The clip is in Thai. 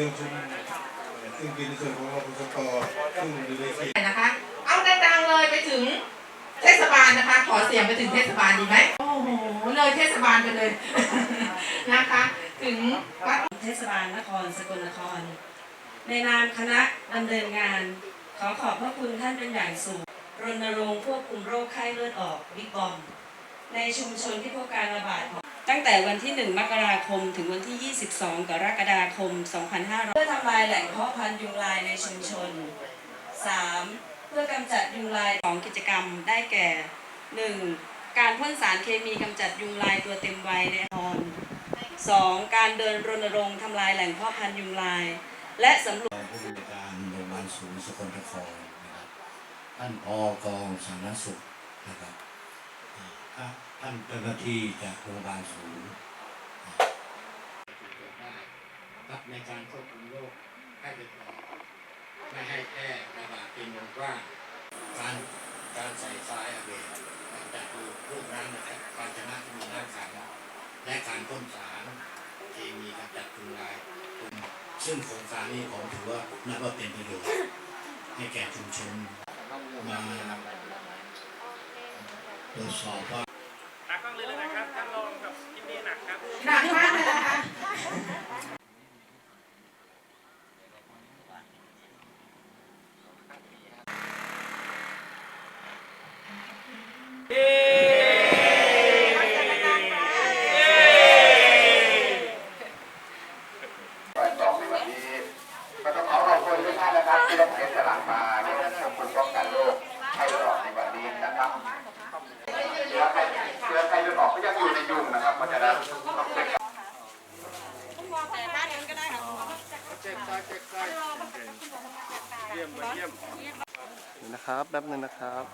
ซึ่งชุมซึ่งเป็นส่วนของรพตซึ่งอยู่ในเขตนะคะ เอาแดังๆเลยไปถึงเทศบาลนะคะ ขอเสียงไปถึงเทศบาลดีไหมโอ้โหเลยเทศบาลไปเลย นะคะ ถึงวัดเทศบาลนครสกลนคร ในนามคณะดำเนินงาน ขอขอบพระคุณท่านเป็นอย่างสูงรณรงค์ควบคุมโรคไข้เลือดออกวิกฤตในชุมชนที่พบการระบาดของ ตั้งแต่วันที่ 1 มกราคม ถึงวันที่ 22 กรกฎาคม 2500 เพื่อทำลายแหล่งเพาะพันธุ์ยุงลายในชุมชน 3. เพื่อกำจัดยุงลายของกิจกรรมได้แก่ 1. การพ่นสารเคมีกำจัดยุงลายตัวเต็มวัยในนคร 2. การเดินรณรงค์ทำลายแหล่งเพาะพันธุ์ยุงลาย และสำรวจผู้บริการโรงพยาบาลศูนย์สกลนครนะครับท่านอกองสาธารณสุขนะครับ ท่านเจ้าหน้าที่จากโรงพยาบาลศูนย์ครับในการควบคุมโรคไข้เลือดออกไม่ให้แพร่ระบาดเป็นวงกว้างการการใส่ทรายอเวทจากลูกน้ำนะครับการชนะที่มีน้ำขังและการพ่นสารเคมีกำจัดยุงลายซึ่งโครงการนี้ผมถือว่านับว่าเป็นประโยชน์ให้แก่ชุมชนมาต รวจสอบว่าตากล้องเลยเลยนะครับท่านรองกับยินดีหนักครับหนักมากเลยนะคะก่อนจบในวันนี้ก็ต้องขอขอบคุณทุกท่านนะครับที่ได้เสียสละมาในการทำคุณป้องกันโรคไข้เลือดออกในวันนี้นะครับ นะครับแป๊บนึงนะครับ